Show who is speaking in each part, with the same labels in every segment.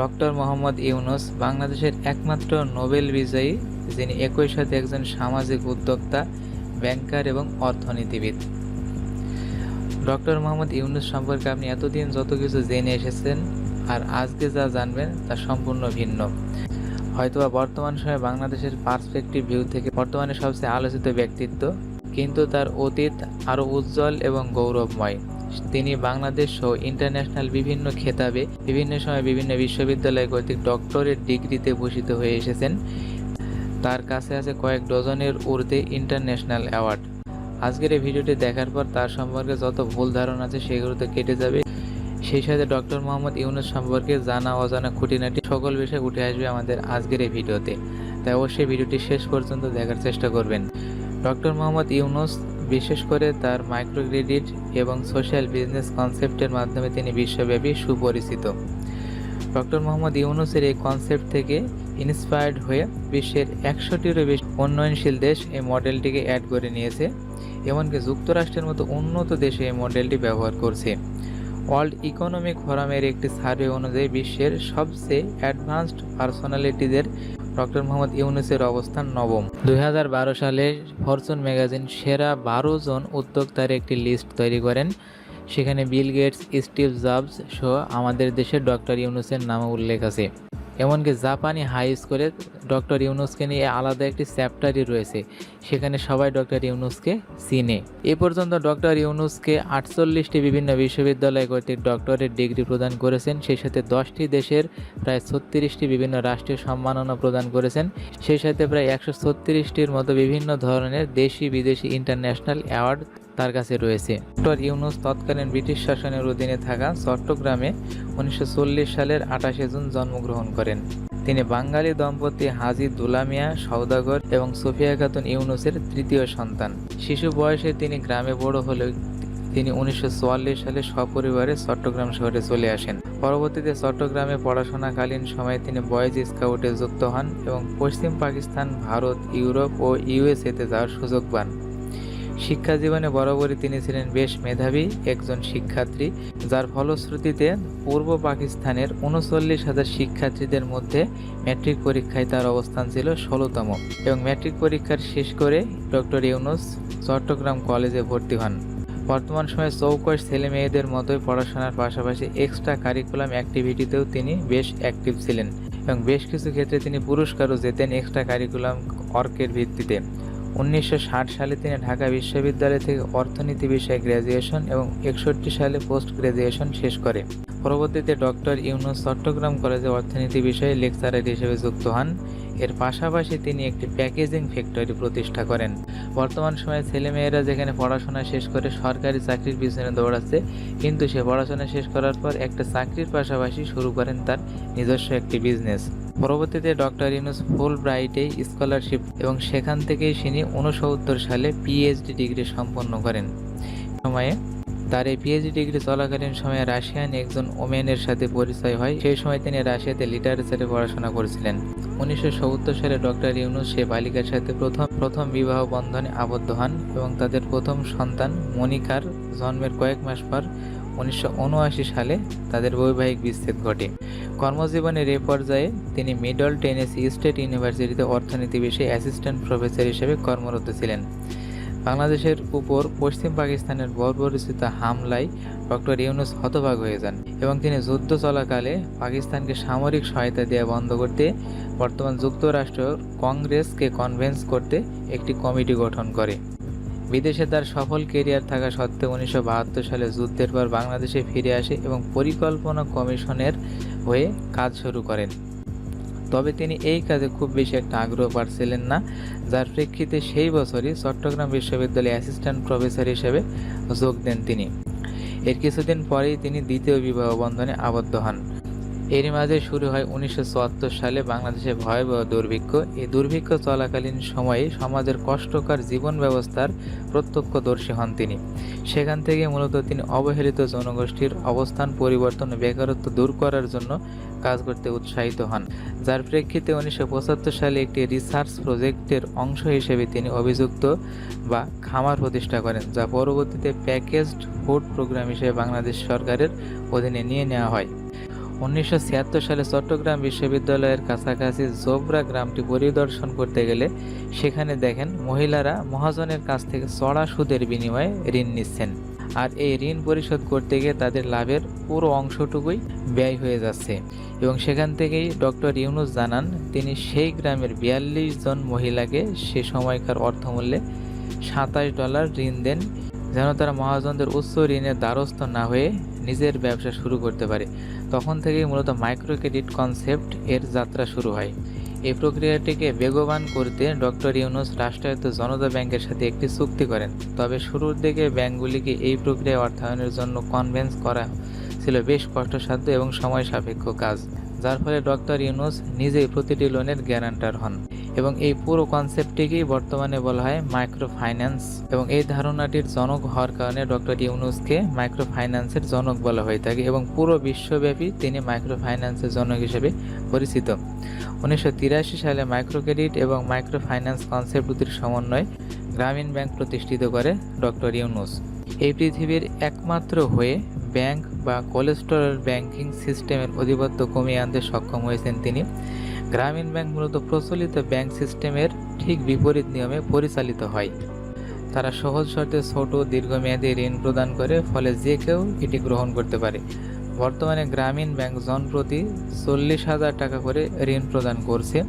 Speaker 1: Doctor Mohammad Yunus বাংলাদেশের একমাত্র Nobel বিজয়ী, যিনি একই সাথে একজন সামাজিক উদ্যোক্তা, ব্যাংকার এবং অর্থনীতিবিদ। ডক্টর মোহাম্মদ ইউনুস সম্পর্কে আপনি এতদিন যত কিছু জেনে এসেছেন আর আজকে যা জানবেন তা সম্পূর্ণ ভিন্ন। হয়তোবা বর্তমান সময়ে বাংলাদেশের পার্সপেক্টিভ ভিউ থেকে বর্তমানে সবচেয়ে আলোচিত ব্যক্তিত্ব, কিন্তু তার অতীত আরও উজ্জ্বল এবং গৌরবময়। তিনি বাংলাদেশ সহ ইন্টারন্যাশনাল বিভিন্ন খেতাবে, বিভিন্ন সময় বিভিন্ন বিশ্ববিদ্যালয় কর্তৃক ডক্টরেট ডিগ্রিতে ভূষিত হয়ে এসেছেন। তার কাছে আছে কয়েক ডজনের ঊর্ধ্বে ইন্টারন্যাশনাল অ্যাওয়ার্ড আজকের এই ভিডিওটি দেখার পর তার সম্পর্কে যত ভুল ধারণা আছে সেগুলো তো কেটে যাবে। সেই সাথে ডক্টর মোহাম্মদ ইউনুস সম্পর্কে জানা অজানা খুঁটিনাটি সকল বিষয় উঠে আসবে আমাদের আজকের এই ভিডিওতে। তাই অবশ্যই ভিডিওটি শেষ পর্যন্ত দেখার চেষ্টা করবেন। ডক্টর মোহাম্মদ ইউনুস বিশেষ করে তার মাইক্রো ক্রেডিট এবং সোশ্যাল বিজনেস কনসেপ্টের মাধ্যমে তিনি বিশ্বব্যাপী সুপরিচিত। ডক্টর মোহাম্মদ ইউনুসের এই কনসেপ্ট থেকে ইন্সপায়ার্ড হয়ে বিশ্বের একশোটিরও বেশি উন্নয়নশীল দেশ এই মডেলটিকে অ্যাড করে নিয়েছে, এমনকি যুক্তরাষ্ট্রের মতো উন্নত দেশে এই মডেলটি ব্যবহার করছে। ওয়ার্ল্ড ইকোনমিক ফোরামের একটি সার্ভে অনুযায়ী বিশ্বের সবচেয়ে অ্যাডভান্সড পার্সোনালিটিদের ডক্টর মোহাম্মদ ইউনুসের অবস্থান নবম। দু হাজার বারো সালে ফরচুন ম্যাগাজিন সেরা বারো জন উদ্যোক্তার একটি লিস্ট তৈরি করেন। সেখানে বিল গেটস, স্টিভ জবস সহ আমাদের দেশের ডক্টর ইউনুসের নামও উল্লেখ আছে। এমনকি জাপানি হাই স্কুলে ডক্টর ইউনুসকে নিয়ে আলাদা একটি চ্যাপ্টারই রয়েছে, সেখানে সবাই ডক্টর ইউনুসকে চিনে। এ পর্যন্ত ডক্টর ইউনুসকে আটচল্লিশটি বিভিন্ন বিশ্ববিদ্যালয় কর্তৃক ডক্টরেট ডিগ্রি প্রদান করেছেন, সেই সাথে দশটি দেশের প্রায় ছত্রিশটি বিভিন্ন রাষ্ট্রীয় সম্মাননা প্রদান করেছেন, সেই সাথে প্রায় একশো ছত্রিশটির মতো বিভিন্ন ধরনের দেশি বিদেশি ইন্টারন্যাশনাল অ্যাওয়ার্ড তার কাছে রয়েছে। ডক্টর ইউনুস তৎকালীন ব্রিটিশ শাসনের অধীনে থাকা চট্টগ্রামে উনিশশো চল্লিশ সালের আঠাশে জুন জন্মগ্রহণ করেন। তিনি বাঙালি দম্পতি হাজি দুলামিয়া সওদাগর এবং সোফিয়া খাতুন ইউনুসের তৃতীয় সন্তান। শিশু বয়সে তিনি গ্রামে বড় হলেও তিনি উনিশশো চুয়াল্লিশ সালে সপরিবারে চট্টগ্রাম শহরে চলে আসেন। পরবর্তীতে চট্টগ্রামে পড়াশোনাকালীন সময়ে তিনি বয়েজ স্কাউটে যুক্ত হন এবং পশ্চিম পাকিস্তান, ভারত, ইউরোপ ও ইউএসএতে যাওয়ার সুযোগ পান। শিক্ষা জীবনে বরাবরই তিনি ছিলেন বেশ মেধাবী একজন শিক্ষার্থী, যার ফলশ্রুতিতে পূর্ব পাকিস্তানের উনচল্লিশ হাজার শিক্ষার্থীদের মধ্যে ম্যাট্রিক পরীক্ষায় তার অবস্থান ছিল ষোলোতম এবং ম্যাট্রিক পরীক্ষার শেষ করে ডক্টর ইউনুস চট্টগ্রাম কলেজে ভর্তি হন। বর্তমান সময়ে চৌকস ছেলে মেয়েদের মতোই পড়াশোনার পাশাপাশি এক্সট্রা কারিকুলাম অ্যাক্টিভিটিতেও তিনি বেশ অ্যাক্টিভ ছিলেন এবং বেশ কিছু ক্ষেত্রে তিনি পুরস্কারও জেতেন এক্সট্রা কারিকুলাম অর্কের ভিত্তিতে। উনিশশো ষাট সালে তিনি ঢাকা বিশ্ববিদ্যালয় থেকে অর্থনীতি বিষয়ে গ্র্যাজুয়েশন এবং একষট্টি সালে পোস্ট গ্র্যাজুয়েশন শেষ করে। পরবর্তীতে ডক্টর ইউনুস চট্টগ্রাম কলেজে অর্থনীতি বিষয়ে লেকচারার হিসেবে যুক্ত হন। এর পাশাপাশি তিনি একটি প্যাকেজিং ফ্যাক্টরি প্রতিষ্ঠা করেন। বর্তমান সময়ে ছেলেমেয়েরা যেখানে পড়াশোনা শেষ করে সরকারি চাকরির পিছনে দৌড়াচ্ছে, কিন্তু সে পড়াশোনা শেষ করার পর একটা চাকরির পাশাপাশি শুরু করেন তার নিজস্ব একটি বিজনেস পরবর্তীতে ডক্টর ইউনুস ফুল ব্রাইটে স্কলারশিপ এবং সেখান থেকেই তিনি উনসত্তর সালে পিএইচডি ডিগ্রি সম্পন্ন করেন। সময়ে তার এই পিএইচডি ডিগ্রি চলাকালীন সময়ে রাশিয়ান একজন ওমেনের সাথে পরিচয় হয়। সেই সময় তিনি রাশিয়াতে লিটারেচারে পড়াশোনা করেছিলেন। উনিশশো সত্তর সালে ডক্টর ইউনুস সে বালিকার সাথে প্রথম প্রথম বিবাহ বন্ধনে আবদ্ধ হন এবং তাদের প্রথম সন্তান মনিকার জন্মের কয়েক মাস পর উনিশশো উনআশি সালে তাদের বৈবাহিক বিচ্ছেদ ঘটে। কর্মজীবনের এ পর্যায়ে তিনি মিডল টেনেসি স্টেট ইউনিভার্সিটিতে অর্থনীতি বিষয়ে অ্যাসিস্ট্যান্ট প্রফেসর হিসেবে কর্মরত ছিলেন। বাংলাদেশের উপর পশ্চিম পাকিস্তানের বর্বরচিত হামলায় ডক্টর ইউনুস হতভাগ হয়ে যান এবং তিনি যুদ্ধ চলাকালে পাকিস্তানকে সামরিক সহায়তা দেওয়া বন্ধ করতে বর্তমান যুক্তরাষ্ট্র কংগ্রেসকে কনভেন্স করতে একটি কমিটি গঠন করে। বিদেশে তার সফল কেরিয়ার থাকা সত্ত্বেও উনিশশো বাহাত্তর সালে যুদ্ধের পর বাংলাদেশে ফিরে আসে এবং পরিকল্পনা কমিশনের হয়ে কাজ শুরু করেন। তবে তিনি এই কাজে খুব বেশি একটা আগ্রহ পাচ্ছিলেন না, যার প্রেক্ষিতে সেই বছরই চট্টগ্রাম বিশ্ববিদ্যালয়ে অ্যাসিস্ট্যান্ট প্রফেসর হিসেবে যোগ দেন তিনি। এর কিছুদিন পরেই তিনি দ্বিতীয় বিবাহ বন্ধনে আবদ্ধ হন। এরই মাঝে শুরু হয় উনিশশো চুয়াত্তর সালে বাংলাদেশে ভয়াবহ দুর্ভিক্ষ। এই দুর্ভিক্ষ চলাকালীন সময়ে সমাজের কষ্টকর জীবন ব্যবস্থার প্রত্যক্ষদর্শী হন তিনি। সেখান থেকে মূলত তিনি অবহেলিত জনগোষ্ঠীর অবস্থান পরিবর্তন বেকারত্ব দূর করার জন্য কাজ করতে উৎসাহিত হন। যার প্রেক্ষিতে উনিশশো পঁচাত্তর সালে একটি রিসার্চ প্রজেক্টের অংশ হিসেবে তিনি অভিযুক্ত বা খামার প্রতিষ্ঠা করেন, যা পরবর্তীতে প্যাকেজড ফুড প্রোগ্রাম হিসেবে বাংলাদেশ সরকারের অধীনে নিয়ে নেওয়া হয়। উনিশশো ছিয়াত্তর সালে চট্টগ্রাম বিশ্ববিদ্যালয়ের কাছাকাছি জোবরা গ্রামটি পরিদর্শন করতে গেলে সেখানে দেখেন মহিলারা মহাজনের কাছ থেকে চড়া সুদের বিনিময়ে ঋণ নিচ্ছেন। আর এই ঋণ পরিশোধ করতে গিয়ে তাদের লাভের পুরো অংশটুকুই ব্যয় হয়ে যাচ্ছে। এবং সেখান থেকেই ডক্টর ইউনুস জানান, তিনি সেই গ্রামের বিয়াল্লিশ জন মহিলাকে সে সময়কার অর্থমূল্যে সাতাশ ডলার ঋণ দেন, যেন তারা মহাজনদের উচ্চ ঋণের দ্বারস্থ না হয়ে নিজের ব্যবসা শুরু করতে পারে। তখন থেকেই মূলত মাইক্রো ক্রেডিট কনসেপ্ট এর যাত্রা শুরু হয়। এই প্রক্রিয়াটিকে বেগবান করতে ডক্টর ইউনুস রাষ্ট্রায়ত্ত জনতা ব্যাংকের সাথে একটি চুক্তি করেন। তবে শুরুর দিকে ব্যাংকগুলিকে এই প্রক্রিয়া অর্থায়নের জন্য কনভেন্স করা ছিল বেশ কষ্টসাধ্য এবং সময় সাপেক্ষ কাজ, যার ফলে ডক্টর ইউনুস নিজেই প্রতিটি লোনের গ্যারান্টার হন। এবং এই পুরো কনসেপ্টটিকেই বর্তমানে বলা হয় মাইক্রো ফাইন্যান্স এবং এই ধারণাটির জনক হওয়ার কারণে ডক্টর ইউনুসকে মাইক্রো ফাইন্যান্সের জনক বলা হয়ে থাকে এবং পুরো বিশ্বব্যাপী তিনি মাইক্রো ফাইন্যান্সের জনক হিসেবে পরিচিত। উনিশশো তিরাশি সালে মাইক্রো ক্রেডিট এবং মাইক্রো ফাইন্যান্স কনসেপ্ট দুটির সমন্বয় গ্রামীণ ব্যাংক প্রতিষ্ঠিত করে ডক্টর ইউনুস। এই পৃথিবীর একমাত্র হয়ে ব্যাংক বা কোলেস্টোরাল ব্যাংকিং সিস্টেমের অধিপত্য কমিয়ে আনতে সক্ষম হয়েছেন তিনি। গ্রামীণ ব্যাংক মূলত প্রচলিত ব্যাংক সিস্টেমের ঠিক বিপরীত নিয়মে পরিচালিত হয়। তারা সহজ শর্তে ছোট, দীর্ঘমেয়াদী ঋণ প্রদান করে, ফলে যে কেউ এটি গ্রহণ করতে পারে। বর্তমানে গ্রামীণ ব্যাংক জনপ্রতি চল্লিশ হাজার টাকা করে ঋণ প্রদান করছে।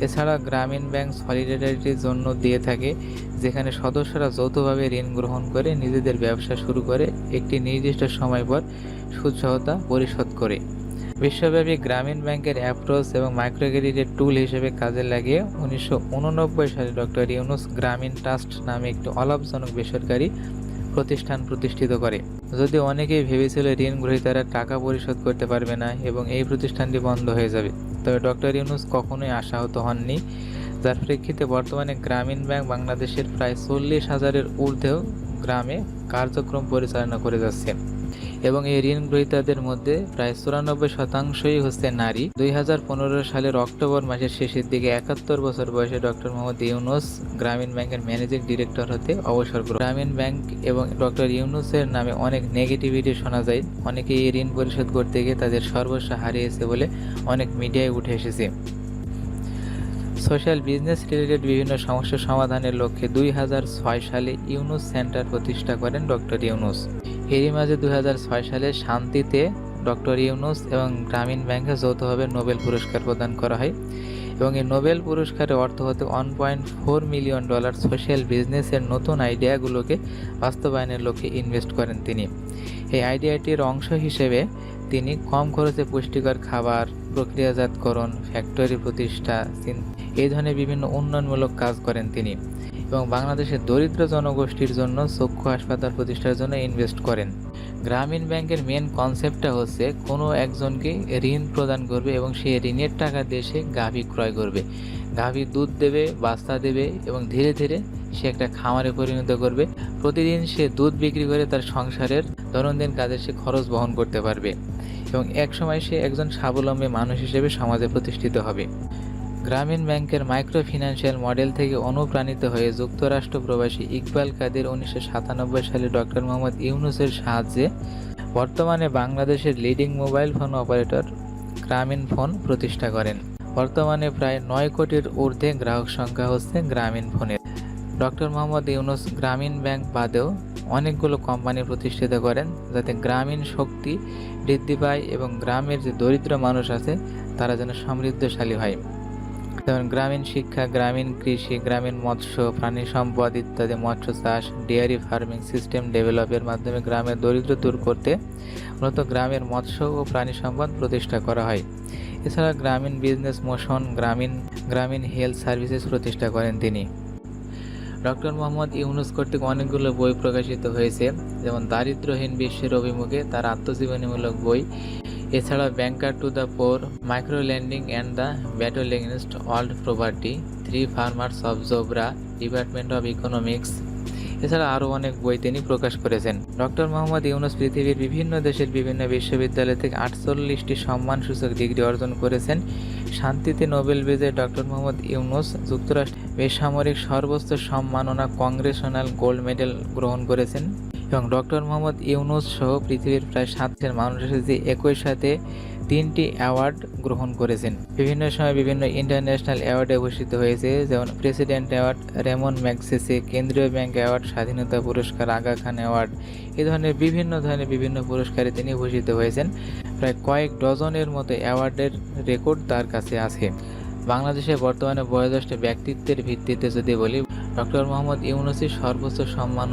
Speaker 1: এছাড়া গ্রামীণ ব্যাংক সলিডারিটির জন্য দিয়ে থাকে, যেখানে সদস্যরা যৌথভাবে ঋণ গ্রহণ করে নিজেদের ব্যবসা শুরু করে, একটি নির্দিষ্ট সময় পর সুদসহতা পরিশোধ করে। বিশ্বব্যাপী গ্রামীণ ব্যাংকের অ্যাপ্রোচ এবং মাইক্রো ক্রেডিটের টুল হিসেবে কাজে লাগিয়ে উনিশশো উননব্বই সালে ডক্টর ইউনুস গ্রামীণ ট্রাস্ট নামে একটি অলাভজনক বেসরকারি প্রতিষ্ঠান প্রতিষ্ঠিত করে। যদি অনেকেই ভেবেছিল ঋণ গ্রহীতারা টাকা পরিশোধ করতে পারবে না এবং এই প্রতিষ্ঠানটি বন্ধ হয়ে যাবে। তবে ডক্টর ইউনুস কখনোই আশাহত হননি। যার প্রেক্ষিতে বর্তমানে গ্রামীণ ব্যাংক বাংলাদেশের প্রায় চল্লিশ হাজারের ঊর্ধ্বেও গ্রামে কার্যক্রম পরিচালনা করে যাচ্ছে। এবং এই ঋণ গ্রহীতাদের মধ্যে প্রায় চুরানব্বই শতাংশই হচ্ছে নারী। দুই হাজার পনেরো সালের অক্টোবর মাসের শেষের দিকে একাত্তর বছর বয়সে ডক্টর মোহাম্মদ ইউনুস গ্রামীণ ব্যাংকের ম্যানেজিং ডিরেক্টর হতে অবসর গ্রামীণ ব্যাংক এবং ডক্টর ইউনুসের নামে অনেক নেগেটিভিটি শোনা যায়। অনেকে এই ঋণ পরিশোধ করতে গিয়ে তাদের সর্বস্ব হারিয়েছে বলে অনেক মিডিয়ায় উঠে এসেছে। সোশ্যাল বিজনেস রিলেটেড বিভিন্ন সমস্যা সমাধানের লক্ষ্যে দুই হাজার ছয় সালে ইউনুস সেন্টার প্রতিষ্ঠা করেন ডক্টর ইউনুস। এরই মাঝে দু হাজার ছয় সালে শান্তিতে ডক্টর ইউনুস এবং গ্রামীণ ব্যাংকে যৌথভাবে নোবেল পুরস্কার প্রদান করা হয় এবং এই নোবেল পুরস্কারের অর্থ হতে one point four million dollar social বিজনেসের নতুন আইডিয়াগুলোকে বাস্তবায়নের লক্ষ্যে ইনভেস্ট করেন তিনি। এই আইডিয়াটির অংশ হিসেবে তিনি কম খরচে পুষ্টিকর খাবার, প্রক্রিয়াজাতকরণ ফ্যাক্টরি প্রতিষ্ঠা, এই ধরনের বিভিন্ন উন্নয়নমূলক কাজ করেন তিনি। এবং বাংলাদেশের দরিদ্র জনগোষ্ঠীর জন্য চক্ষু হাসপাতাল প্রতিষ্ঠার জন্য ইনভেস্ট করেন। গ্রামীণ ব্যাংকের মেন কনসেপ্টটা হচ্ছে কোনো একজনকে ঋণ প্রদান করবে এবং সেই ঋণের টাকা দিয়ে সে গাভী ক্রয় করবে। গাভী দুধ দেবে বাস্তা দেবে এবং ধীরে ধীরে সে একটা খামারে পরিণত করবে। প্রতিদিন সে দুধ বিক্রি করে তার সংসারের দৈনন্দিন কাজে সে খরচ বহন করতে পারবে এবং এক সময় সে একজন স্বাবলম্বী মানুষ হিসেবে সমাজে প্রতিষ্ঠিত হবে। গ্রামীণ ব্যাংকের মাইক্রো ফিনান্সিয়াল মডেল থেকে অনুপ্রাণিত হয়ে যুক্তরাষ্ট্র প্রবাসী ইকবাল কাদের উনিশশো সাতানব্বই সালে ডক্টর মোহাম্মদ ইউনুসের সাহায্যে বর্তমানে বাংলাদেশের leading mobile phone operator Grameen phone প্রতিষ্ঠা করেন। বর্তমানে প্রায় নয় কোটির ঊর্ধ্বে গ্রাহক সংখ্যা হচ্ছে গ্রামীণ ফোনের ডক্টর মোহাম্মদ ইউনুস গ্রামীণ ব্যাংক বাদেও অনেকগুলো কোম্পানি প্রতিষ্ঠিত করেন, যাতে গ্রামীণ শক্তি বৃদ্ধি পায় এবং গ্রামের যে দরিদ্র মানুষ আছে, তারা যেন সমৃদ্ধশালী হয়। যেমন গ্রামীণ শিক্ষা, গ্রামীণ কৃষি, গ্রামীণ মৎস্য, প্রাণী সম্পদ ইত্যাদি মৎস্য চাষ, ডেয়ারি ফার্মিং সিস্টেম ডেভেলপের মাধ্যমে গ্রামের দরিদ্র দূর করতে মূলত গ্রামের মৎস্য ও প্রাণী সম্পদ প্রতিষ্ঠা করা হয়। এছাড়া গ্রামীণ বিজনেস মোশন, গ্রামীণ গ্রামীণ হেলথ সার্ভিসেস প্রতিষ্ঠা করেন তিনি। ডক্টর মোহাম্মদ ইউনুস কর্তৃক অনেকগুলো বই প্রকাশিত হয়েছে, যেমন দারিদ্র্যহীন বিশ্বের অভিমুখে তার আত্মজীবনীমূলক বই এছাড়া banker to the poor micro lending and the battle against world property three farmers of Jobra department of economics এছাড়া আরও অনেক বই তিনি প্রকাশ করেছেন। ডক্টর মোহাম্মদ ইউনুস পৃথিবীর বিভিন্ন দেশের বিভিন্ন বিশ্ববিদ্যালয় থেকে আটচল্লিশটি সম্মানসূচক ডিগ্রি অর্জন করেছেন। শান্তিতে নোবেল বিজয়ী ডক্টর মোহাম্মদ ইউনুস যুক্তরাষ্ট্র বেসামরিক সর্বোচ্চ সম্মাননা কংগ্রেশনাল গোল্ড মেডেল গ্রহণ করেছেন। এবং ডক্টর মোহাম্মদ ইউনুস সহ পৃথিবীর প্রায় সাতশের মানুষ এসেছে একই সাথে তিনটি অ্যাওয়ার্ড গ্রহণ করেছেন। বিভিন্ন সময় বিভিন্ন ইন্টারন্যাশনাল অ্যাওয়ার্ডে ভূষিত হয়েছে, যেমন প্রেসিডেন্ট অ্যাওয়ার্ড, রেমন ম্যাগসেসে কেন্দ্রীয় ব্যাংক অ্যাওয়ার্ড, স্বাধীনতা পুরস্কার, আগা খান অ্যাওয়ার্ড, এ ধরনের বিভিন্ন ধরনের বিভিন্ন পুরস্কারে তিনি ভূষিত হয়েছেন। প্রায় কয়েক ডজনের মতো অ্যাওয়ার্ডের রেকর্ড তার কাছে আছে। বাংলাদেশের বর্তমানে বয়োজ্যেষ্ঠ ব্যক্তিত্বের ভিত্তিতে যদি বলি, ডক্টর মোহাম্মদ ইউনুসি সর্বোচ্চ সম্মান